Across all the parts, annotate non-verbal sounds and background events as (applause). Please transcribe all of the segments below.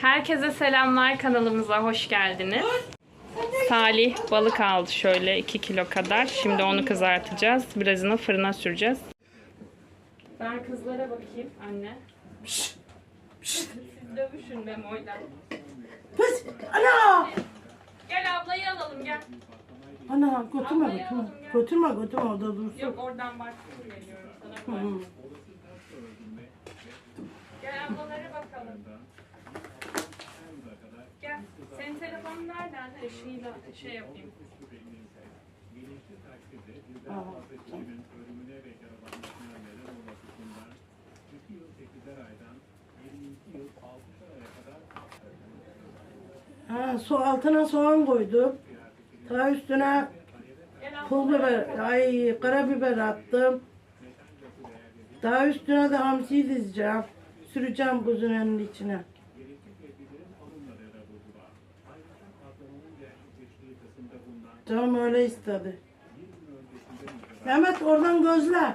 Herkese selamlar kanalımıza hoş geldiniz. Salih balık aldı şöyle 2 kilo kadar. Şimdi onu kızartacağız. Birazını fırına süreceğiz. Ben kızlara bakayım anne. Siz dövüşün Memo'yla. Pıs! Ana! Gel ablayı alalım gel. Ana götürme götürme. Götürme götürme orada dursun. Yok oradan bak geliyorum sana Hı. koy. Gel ablalara bakalım. Gel. Işığıyla şey yapayım. Ha, su altına soğan koydum. Daha üstüne pul biber, ay karabiber attım. Daha üstüne de hamsiyi dizeceğim. Süreceğim buzun içine. Canım öyle istedi. Mehmet oradan gözle.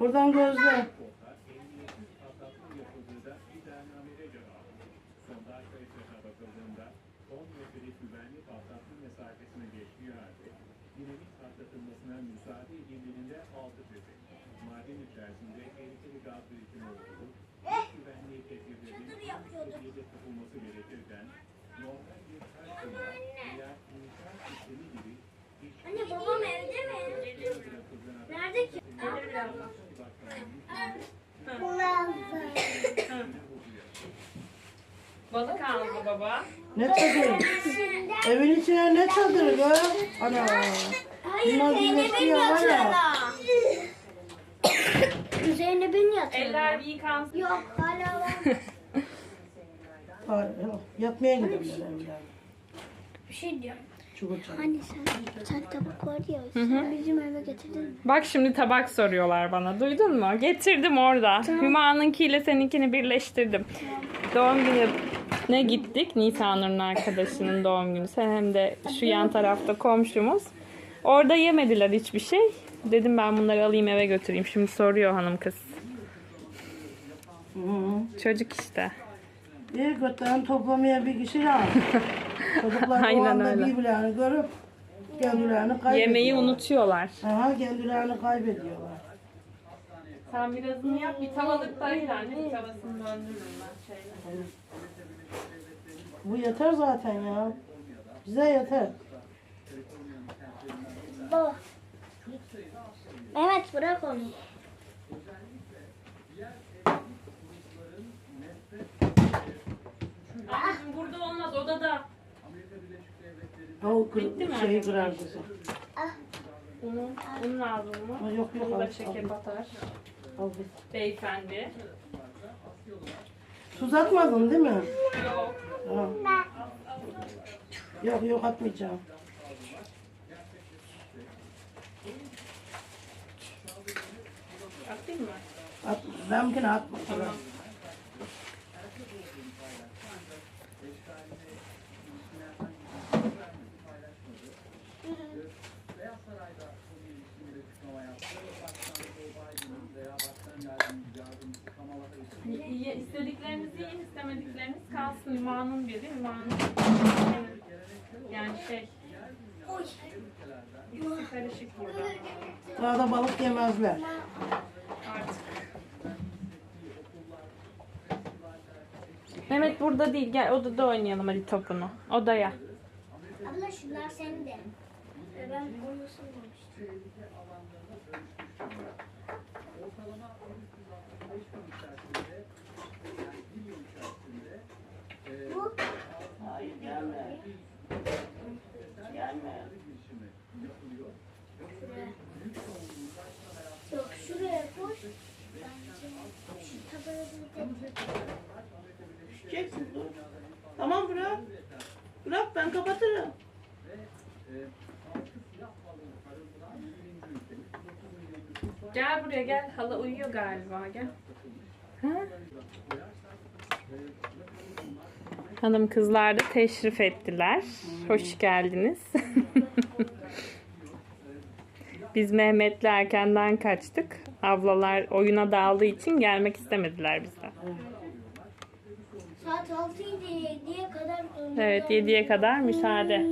Buradan gözle. Anne babam evde mi? Nerede ki? Balık aldı baba. Ne çadırı? Evin içine ne çadırı be? Ana. Hayır Bunlar Zeynep'in birleşiyor var ya. (coughs) Zeynep'in yatağında. Eller bir yıkansın. Yok hala var. Yok. Yatmaya gidiyorlar evler. Bir şey diyorum. Çukur çadırı. Hani sen, sen tabak var ya sen bizim eve getirdin mi? Bak şimdi tabak soruyorlar bana. Duydun mu? Getirdim orada. Hüma'nınkiyle seninkini birleştirdim. Doğum günü ne gittik? Nisanur'un arkadaşının doğum günü. Hem de şu yan tarafta komşumuz. Orada yemediler hiçbir şey. Dedim ben bunları alayım eve götüreyim. Şimdi soruyor hanım kız. Hı. Çocuk işte. Bir götten toplamaya bir kişi lazım. (laughs) Çocuklar Aynen o anda öyle. birbirlerini görüp kendilerini kaybediyorlar. Yemeği unutuyorlar. Aha kendilerini kaybediyorlar. Sen birazını yap. Bir tavalık da yani. Bir tavasını döndürürüm ben şeyle. Bu yeter zaten ya. Bize yeter. Baba. Evet bırak onu. Anneciğim burada olmaz odada. O Bitti mi? kır, şeyi kırar kızım. Unun, un lazım mı? Yok yok Bunu da al, şeker batar. al. Beyefendi. Tuz atmadın değil mi? Yok. Ha. Yok yok atmayacağım. Atayım mı? At, benimkini atma. Tamam. Yiyin, istemedikleriniz kalsın. Hümanın biri, Hümanın senin. Yani şey, ikisi karışık burada Daha da balık yemezler. artık. Mehmet burada değil, gel odada oynayalım hadi topunu. Odaya. Abla şunlar senin de. Ee, Ben onu söylemiştim. Bu Hayır gelme. Gelme. yok şuraya de Çeksin dur. Tamam bırak. Bırak ben kapatırım. Gel buraya gel. Hala uyuyor galiba gel. Ha? Hanım kızlar da teşrif ettiler. Hoş geldiniz. (laughs) Biz Mehmet'le erkenden kaçtık. Ablalar oyuna daldığı için gelmek istemediler bizden. Saat 6 idi 7'ye kadar. Evet 7'ye kadar müsaade.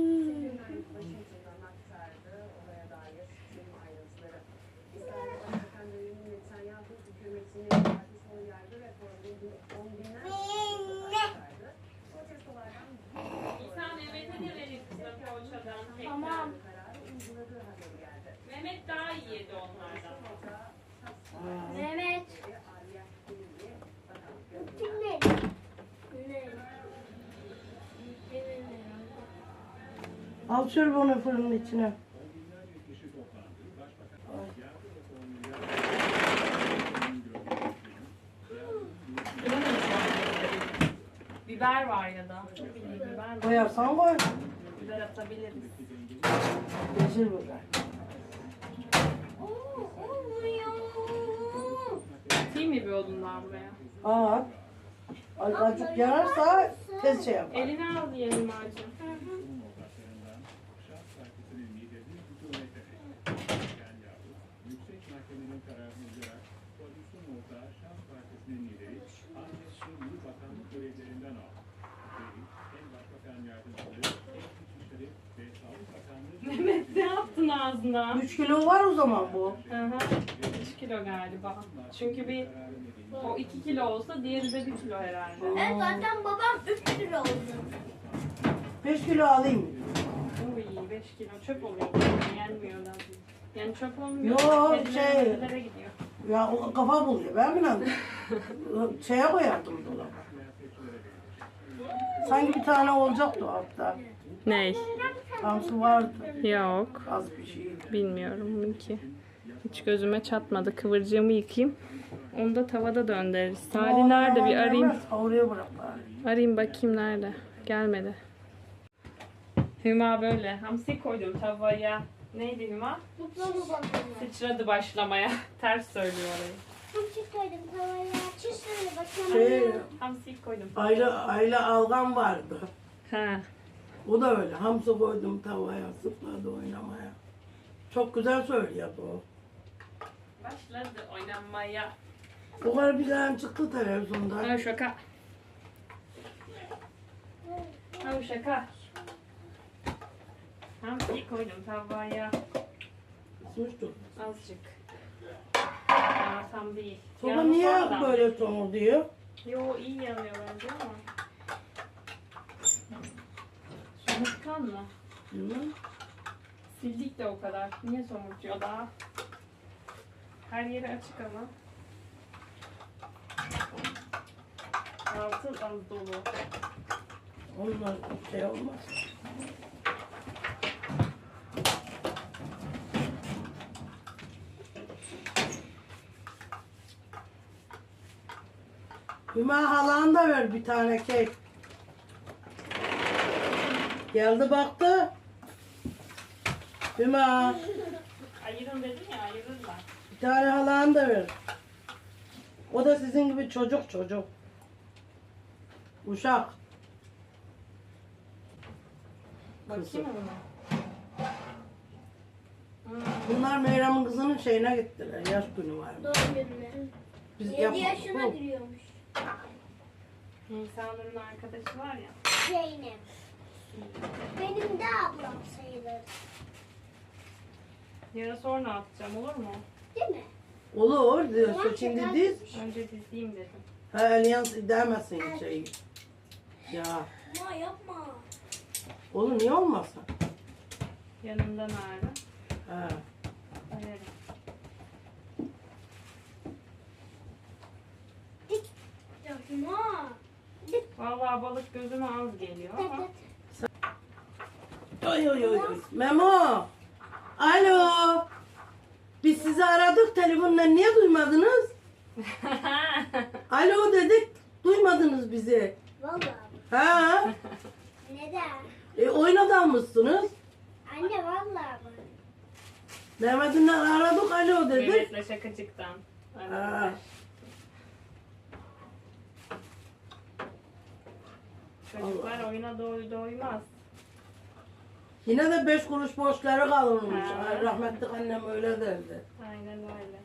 Tamam. Mehmet daha iyi yedi onlardan. Mehmet. Dinle. Ne? Al şöyle bunu fırının içine. Biber var ya da. Biber var. Koyarsan koy. Biber atabiliriz. Yeşil biber. Atayım mı bir odundan buraya? At. Ay, Azıcık yanarsa tez şey yapar. Elini al diyelim ağacım. Ağzına? 3 kilo var o zaman bu. Hı hı. 3 kilo galiba. Çünkü bir o 2 kilo olsa diğeri de 1 kilo herhalde. Evet zaten babam 3 lira oldu. 5 kilo alayım. Uy 5 kilo çöp oluyor. Yenmiyor da. Yani çöp olmuyor. Yo, Kediler şey- kedilere gidiyor. Ya o kafa buluyor. Ben mi lan? (laughs) Şeye koyardım dolaba. Sanki bir tane olacaktı altta. Ney? Hamsi vardı. Yok. Az bir şey. Bilmiyorum ki. Hiç gözüme çatmadı. Kıvırcığımı yıkayayım. Onu da tavada döndürürüz. Salih nerede bir arayayım. Oraya bırak bari. Arayayım bakayım nerede. Gelmedi. Hüma böyle. Hamsi koydum tavaya. Neydi Hüma? Mu bakalım? Sıçradı başlamaya. (laughs) Ters söylüyor orayı. Hamsi koydum tavaya. Çiş bakalım. Şey, Hamsi koydum. ayla, ayla algan vardı. Ha. O da öyle. Hamsi koydum tavaya, sıpladı oynamaya. Çok güzel söylüyordu o. Başladı oynamaya. O kadar bir tane çıktı televizyonda. Ha şaka. Ha şaka. Hamsi koydum tavaya. Kısmıştı. Azıcık. Aa, tam değil. Sonra Yanı niye sonradan. böyle somur diyor? Yo iyi yanıyor bence ama. Somurtkan mı? Bilmem. Sildik de o kadar. Niye somurtuyor daha? Her yeri açık ama. Altı az dolu. Onunla şey olmaz. Hüma halan da ver bir tane kek. Geldi baktı. Hüma Ayırın dedim ya ayırırlar. bir tane halan da ver. O da sizin gibi çocuk çocuk. Uşak. Bakayım mı buna? Hmm. Bunlar Meyrem'in kızının şeyine gittiler. Yaş günü var. Doğum gününe. Biz 7 yapmadık. yaşına giriyormuş. Nisanur'un arkadaşı var ya. Zeynep. Benim de ablam sayılır. Yarın sonra atacağım olur mu? Değil mi? Olur diyor. Ulan Şimdi şeker diz. Önce dizeyim dedim. Ha Allianz demezsin şeyi. Ya. Ama yapma. Oğlum niye olmasın? Yanında nerede? Ha. Ayarım. Yapma. Vallahi balık gözüme az geliyor ama. Oy oy oy oy. Memo. Alo. Biz sizi aradık telefonla niye duymadınız? (laughs) Alo dedik. Duymadınız bizi. Vallahi. Ha? Neden? E oynadan mısınız? Anne vallahi bak. Mehmet'inle aradık alo dedik. Mehmet'le şakacıktan. Arkadaşlar. Çocuklar oyuna doy doymaz. Yine de beş kuruş borçları kalırmış. Ha. Rahmetli annem öyle derdi. Aynen öyle.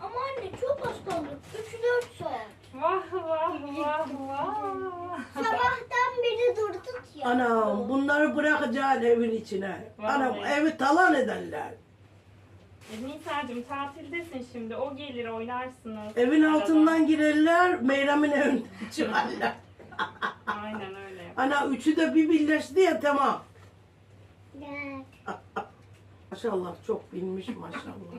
Ama anne çok hasta olduk. 3-4 saat. Vah vah vah vah. Sabahtan beri durduk ya. Anam bunları bırakacaksın evin içine. Vallahi. Anam evi talan ederler. E, Nisa'cığım tatildesin şimdi. O gelir oynarsınız. Evin Arada. altından girerler, Meyrem'in evinden (laughs) çıkarlar. Aynen öyle. Ana üçü de bir birleşti ya tamam. Gel. Maşallah çok bilmiş maşallah.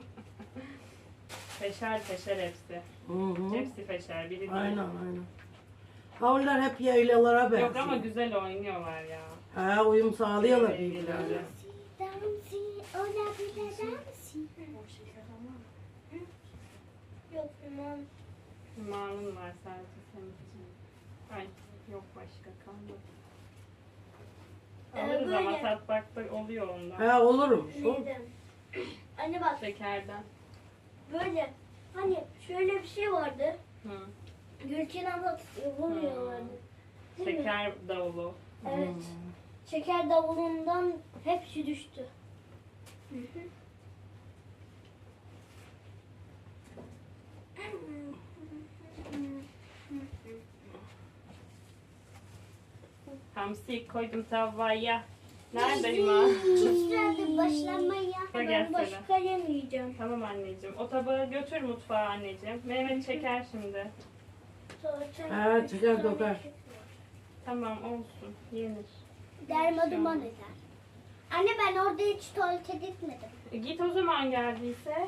(laughs) Peşer peşer hepsi. Hı hı. Hepsi peşer. Biri değil. Aynen aynen. Havlular hep yaylalara benziyor. Yok ama güzel oynuyorlar ya. Ha uyum sağlıyorlar birbirlerine. Dansi olabilir dansi. Yok tamam. Malın var sadece senin için. Ay yok başka kalmadı. Ee, Alırız böyle. ama tatbakta oluyor ondan. Ha olurmuş o. Neden? Anne bak Şekerden. böyle hani şöyle bir şey vardı. Hı. Gülçin abla yapamıyorlardı. Değil mi? Şeker davulu. Evet. Şeker davulundan hepsi düştü. Hamsi koydum tavaya. Nerede Hüma? (laughs) Güzeldi başlamaya. Ha, Ben başka yemeyeceğim. Tamam anneciğim. O tabağı götür mutfağa anneciğim. Mehmet çeker şimdi. Ha, çıkar dokar. Tamam olsun. Yenir. Derma duman eder. Anne ben orada hiç tuvalete gitmedim. E, git o zaman geldiyse.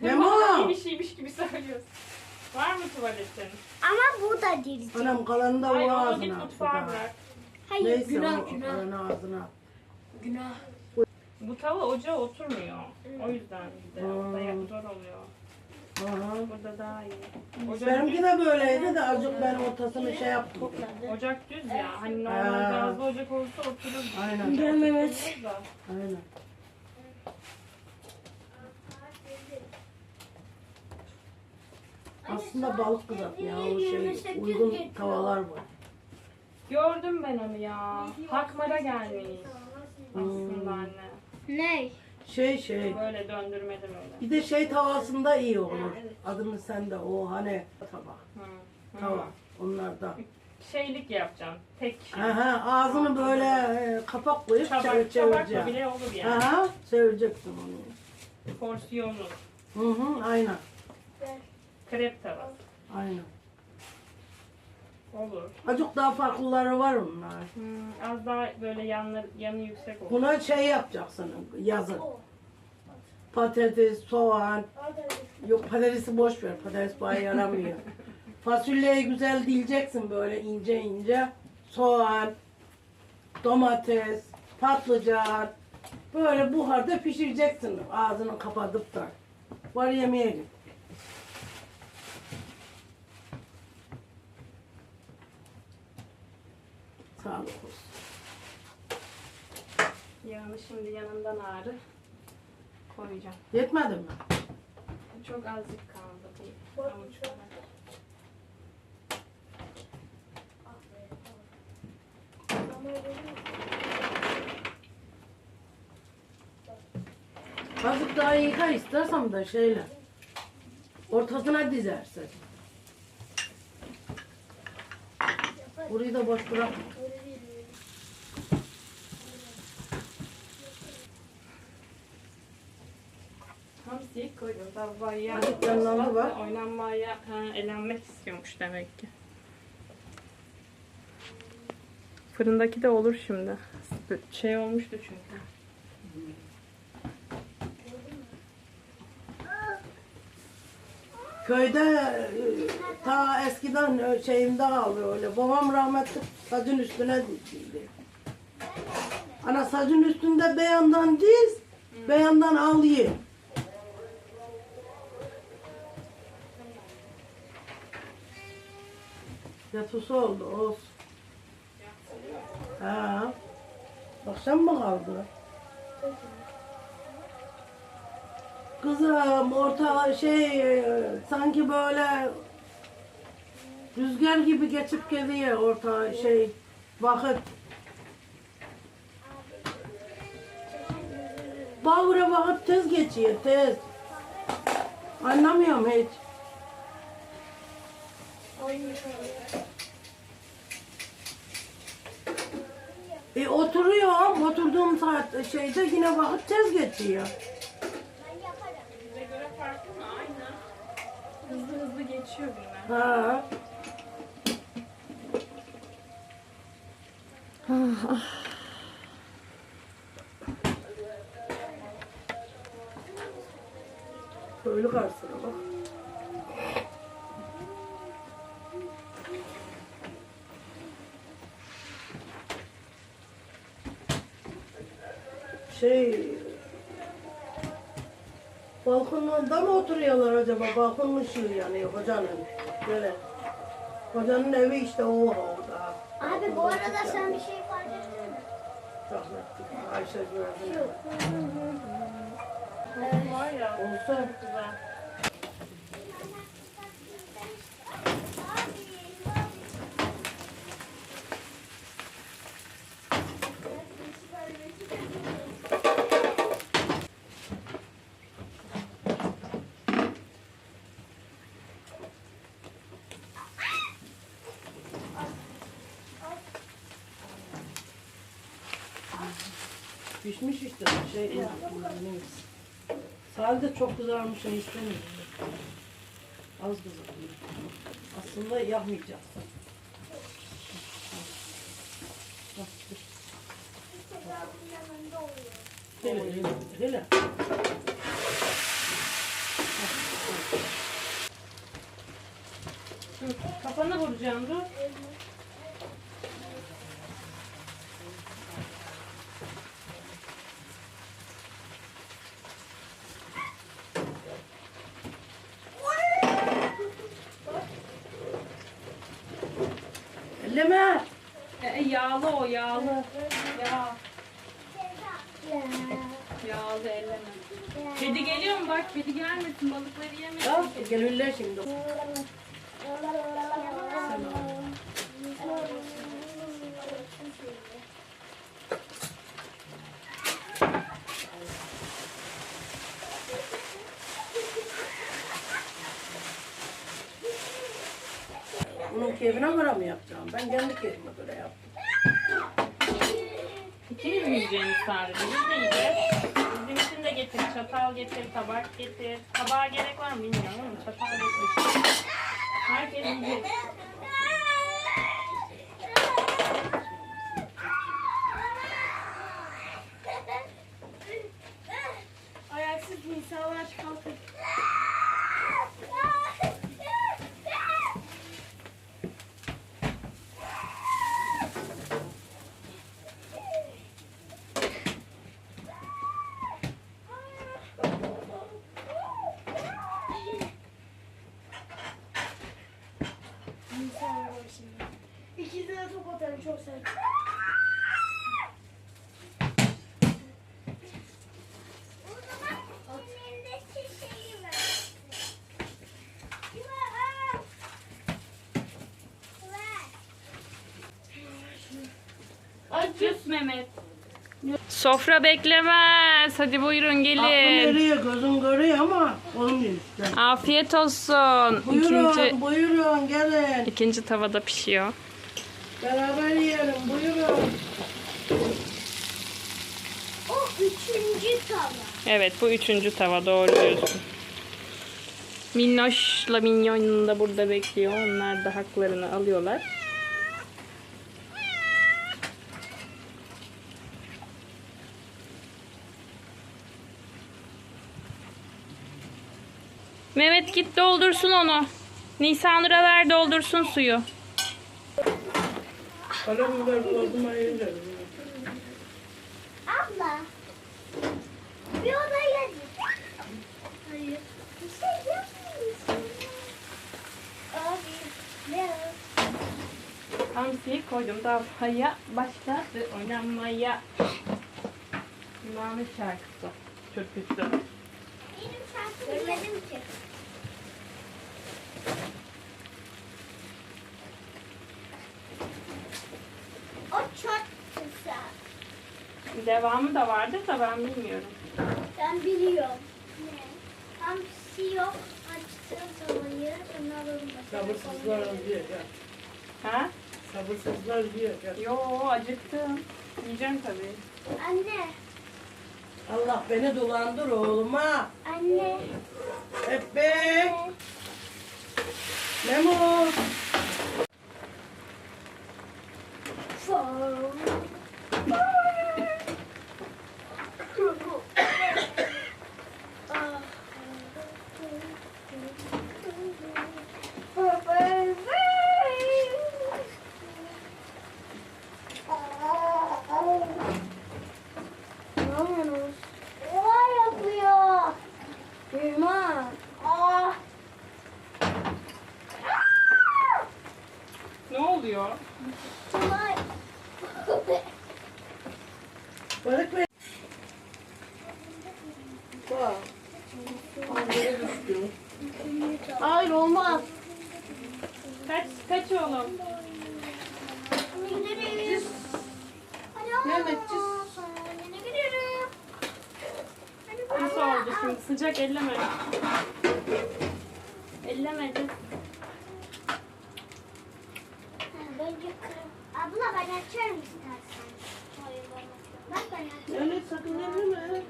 Memo! Vallahi bir şeymiş gibi söylüyorsun. Var mı tuvaletin? Ama bu da değil. Anam kalanı da Hayır o onu git ağzına at. mutfağa bırak. Hayır Neyse günah o günah. kalanı ağzına at. Günah. Bu tava ocağa oturmuyor. O yüzden bir de. Hmm. Dayak zor oluyor. Aha. Burada daha iyi. Ocak, Benimki de böyleydi de azıcık ben ortasını şey yaptım. ocak düz ya. Hani normal Ha. gazlı ocak olsa oturur. Aynen. Gel Mehmet. Oturur da. Aynen. Aslında balık kızartma ya o şey uygun tavalar var. Gördüm ben onu ya. Hakmara gelmiş. Hmm. Aslında anne. Ne? Şey şey Böyle döndürmedi böyle. bir de şey tavasında iyi olur. Adını sen de o hani tabak Hı. Hı. tava onlardan. Şeylik yapacağım. Tek kişi. Aha, ağzını böyle e, kapak koyup Tabak, çevir, tabakla çevireceksin. bile olur yani. Aha, çevireceksin onu. Porsiyonu. Hı hı, aynen. Krep tavası. Aynen. Olur. Azıcık daha farklıları var onlar. Hmm, az daha böyle yanları, yanı yüksek olur. Buna şey yapacaksın yazın. Patates, soğan. Yok patatesi boş ver. Patates bana yaramıyor. (laughs) Fasulyeyi güzel dileceksin böyle ince ince. Soğan, domates, patlıcan. Böyle buharda pişireceksin ağzını kapatıp da. Var yemeğe git. Sağlık olsun. Yağını şimdi yanından ağrı koyacağım. Yetmedi mi? Çok azıcık kaldı avuç kadar. Azıcık daha yıka istersen de şeyle. Ortasına dizersin. Burayı da boş bırak. Hamsiyi koydum. Azıcık yanlandı bak. Oynanmaya ha, elenmek istiyormuş demek ki. Fırındaki de olur şimdi. Şey olmuştu çünkü. Köyde e, ta eskiden e, şeyimde kaldı öyle. Babam rahmetli sacın üstüne dizdi. Ana sacın üstünde beyandan diz, beyandan al ye. Yatusu oldu olsun. Ha. Akşam mı kaldı? Kızım orta şey sanki böyle rüzgar gibi geçip geliyor orta şey vakit. Bağıra vakit tez geçiyor tez. Anlamıyorum hiç. E oturuyorum. Oturduğum saat şeyde yine vakit tez geçiyor. Ben yaparım. Bize göre farklı mı? Aynı. Hızlı hızlı geçiyor günler. Ha. Köylü oturuyorlar acaba? Balkon ışığı yanıyor hocanın. Böyle. Hocanın evi işte o orada. Abi bu arada sen bir şey fark ettin mi? Rahmetli Ayşe gördüm. Olsa Güzel. Pişmiş işte şey. Sadece çok kızarmış şey istemiyorum. Az kızarmış. Aslında dur. Hele, hele, hele. Kafana vuracağım dur. Elleme. E, e, yağlı o yağlı. Yağ. Yağlı elleme. Kedi geliyor mu bak kedi gelmesin balıkları yemesin. Ya gelirler şimdi. Bunun keyfine göre mi yapacağım? Ben kendi keyfime göre yaptım. İkiniz mi yiyeceğiniz sadece? Biz de yiyeceğiz. Bizim için de getir. Çatal getir, tabak getir. Tabağa gerek var mı bilmiyorum ama çatal getir. Herkes yiyecek. Ayaksız insanlar kalkın. İnsan var şimdi. İkisine top atarım çok sevdim. O zaman onun elindeki şeyi ver. Ver. Ver. Cüs Mehmet. Sofra beklemez. Hadi buyurun Aklım gelin. eriyor, gözüm görüyor ama olmuyor işte. Afiyet olsun. Buyurun, İkinci, buyurun gelin. ikinci tavada pişiyor. Beraber yiyelim, buyurun. O üçüncü tava. Evet bu üçüncü tava doğru diyorsun. Minnoş'la Minyon da burada bekliyor. Onlar da haklarını alıyorlar. Mehmet git doldursun onu. Nisanur'a ver doldursun suyu. Karabiber. Abla. Bir odaya git. Hayır. Bir şey yapmıyorsun. Abi. Ne? Hamsiyi koydum davaya başladı oynamaya. Hümanın şarkısı. Türküsü. Bilmedim ki. O çok güzel. Devamı da vardır da ben bilmiyorum. Ben biliyorum. Ne? Hamsi yok. Açtığım. Onu alalım. Sabırsızlar diyor ya. Ha? Sabırsızlar diyor ya. Yo acıktım. Yiyeceğim tabii. Anne. Allah beni dolandır oğluma. Anne. Hep Memo. Neler (laughs) yapıyor? Bilmem. Aa. Ne oluyor? Balık ver. Bak. Yere düştü. Hayır olmaz. Kaç, kaç oğlum? Hadi Mehmet. Hadi Nasıl oldu şimdi? Sıcak elleme. Ellemedi. Bence Abla ben açarım istersen. Bak ben açarım. Öyle sakın elleme.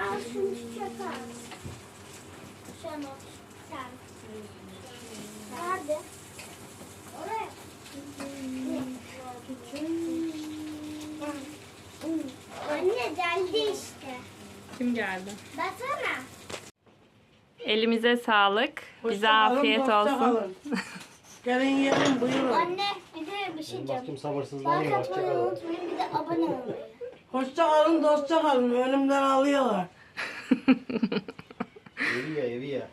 Al şunu çiçek al. Sen. Nerede? Oraya. Anne geldi işte. Kim geldi? Baksana. Elimize sağlık. Bize Hoşça kalın, afiyet olsun. kalın. (laughs) Gelin yiyelim buyurun. Anne bir de bir şey diyeceğim. baktım sabırsızlanıyor. Like atmayı Hoşçakalın. unutmayın bir de abone olmayı. Hoşça kalın, dostça kalın. Önümden alıyorlar. Evi ya evi ya.